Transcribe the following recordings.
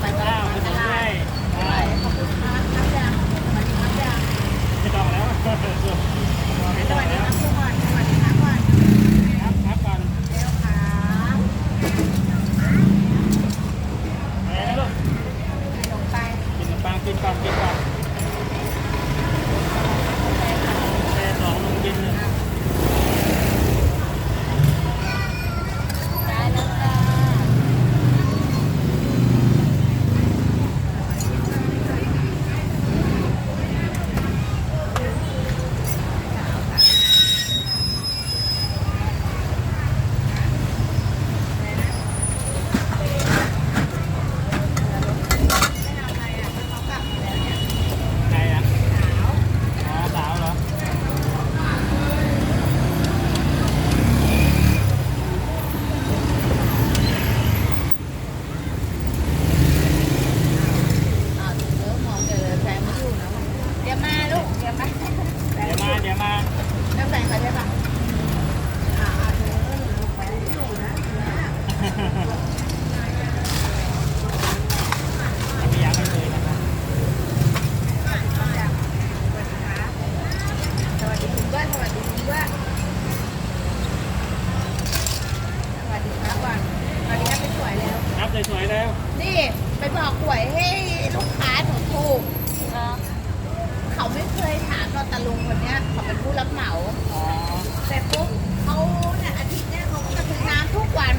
ไปแล้วไปไปไปไปไปไปไต้อแล้วไปต้อแล้ว ดีคุณด้วยสวัสดีครับก่อนสวัสดีครับเป็นสวยแล้วครับสวยๆแล้วนี่ไปบอกหวยให้ลูกค้าถูกถูกเขาไม่เคยถามเราตาลุงคนเนี้ยเขาเป็นผู้รับเหมาอ๋อแต่ปุ๊บเขาเนี่ยอาทิตย์เนี้ยเขาก็จะซื้อน้ำทุกวัน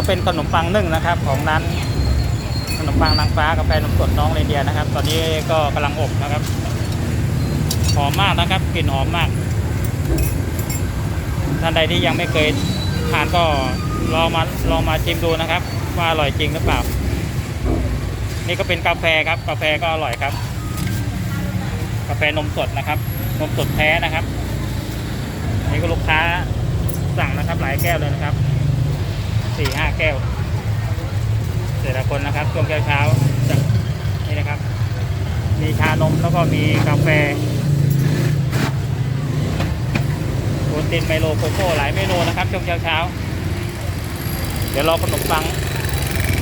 ก็เป็นขนมปังนึ่งนะครับ ของร้านขนมปังนางฟ้ากาแฟนมสดน้องเรนเดียนะครับ ตอนนี้ก็กำลังอบนะครับ หอมมากนะครับกลิ่นหอมมาก ท่านใดที่ยังไม่เคยทานก็ลองมาลองมาชิมดูนะครับ ว่าอร่อยจริงหรือเปล่า นี่ก็เป็นกาแฟครับ กาแฟก็อร่อยครับ กาแฟนมสดนะครับ นมสดแท้นะครับ นี่ก็ลูกค้าสั่งนะครับ หลายแก้วเลยนะครับ สี่ห้าแก้วแต่ละคนนะครับช่วงเช้าเช้าๆนี่นะครับ มีชานมแล้วก็มีกาแฟโปรตีนไมโลโกโก้หลายเมนูนะครับช่วงเช้าเช้าๆเดี๋ยวรอขนมปัง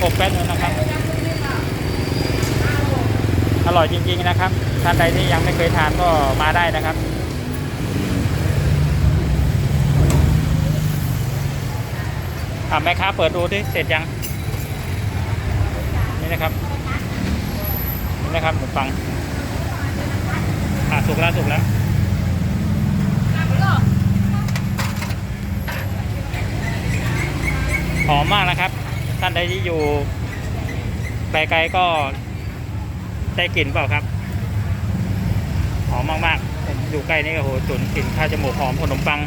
อบแป๊บนึงนะครับ อร่อยจริงๆนะครับ ท่านใดที่ยังไม่เคยทานก็มาได้นะครับ อ่าแม่ค้าเปิดดูที่เสร็จยัง นี่นะครับ นี่นะครับขนมปังอ่าสุกแล้วสุกแล้วหอมมากนะครับ ท่านใดที่อยู่ไกลๆก็ได้กลิ่นเปล่าครับหอมมากๆผมอยู่ใกล้นี่ก็โหจุนกลิ่นข้าวจมูกหอมขนมปัง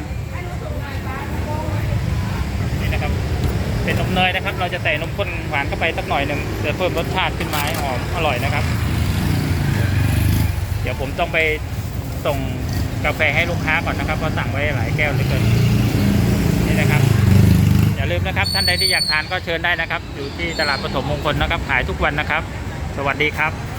นี่นะครับ เป็นนมเนยนะครับ เราจะใส่นมข้นหวานเข้าไปสักหน่อยหนึ่งจะเพิ่มรสชาติขึ้นมาให้หอมอร่อยนะครับ เดี๋ยวผมต้องไปส่งกาแฟให้ลูกค้าก่อนนะครับเพราะสั่งไว้หลายแก้วเหลือเกินนี่นะครับอย่าลืมนะครับ ท่านใดที่อยากทานก็เชิญได้นะครับ อยู่ที่ตลาดปฐมมงคลนะครับ ขายทุกวันนะครับ สวัสดีครับ